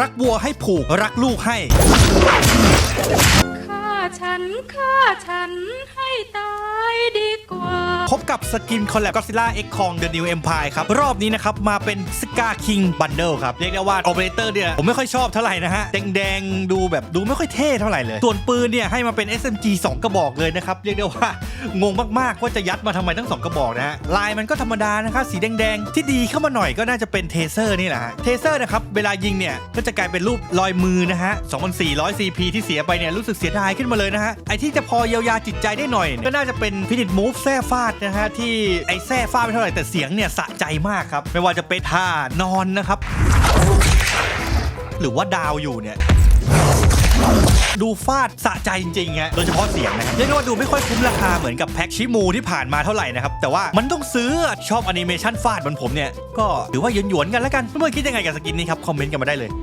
รักวัวให้ผูก รักลูกให้ ฆ่าฉันฆ่าฉันให้ บกับสกินคอลแลบก็ซิล่าเอ็กคองเดอะนิวเอ็มพายครับ รอบนี้นะครับ มาเป็นสกาคิงบันเดิลครับ เรียกได้ว่า โอเปอเรเตอร์เนี่ย ผมไม่ค่อยชอบเท่าไหร่นะฮะ แดงๆ ดูแบบดูไม่ค่อยเท่เท่าไหร่เลย ส่วนปืนเนี่ย ให้มาเป็น SMG 2 กระบอกเลยนะครับ เรียกได้ว่างงมากๆ ว่าจะยัดมาทำไมทั้ง 2 กระบอกนะฮะลายมันก็ธรรมดานะครับสีแดงๆ ที่ดีเข้ามาหน่อยก็น่าจะเป็นเทเซอร์นี่แหละฮะเทเซอร์นะครับเวลายิงเนี่ยก็จะกลายเป็นรูปรอยมือนะฮะ2,400 CP ที่เสียไปเนี่ยรู้สึกเสียดายขึ้นมาเลยนะฮะไอที่จะพอเยียวยาจิตใจได้หน่อยเนี่ยก็น่าจะเป็นฟินิชมูฟแซ่ฟาดนะฮะที่ไอแซ่ฟาดไม่เท่าไหร่แต่เสียงเนี่ยสะใจมากครับ ไม่ว่าจะเป็นท่านอนนะครับ หรือว่าดาวอยู่เนี่ยดูฟาดสะใจจริงๆฮะโดยเฉพาะเสียงนะฮะเรียกได้ว่าดูไม่ค่อยคุ้มราคาเหมือนกับแพ็กชิมูที่ผ่านมาเท่าไหร่นะครับ แต่ว่ามันต้องซื้อชอบแอนิเมชันฟาดเหมือนผมเนี่ย ก็ถือว่าหยวนๆกันแล้วกันเพื่อนๆคิดยังไงกับสกินนี้ครับ คอมเมนต์กันมาได้เลย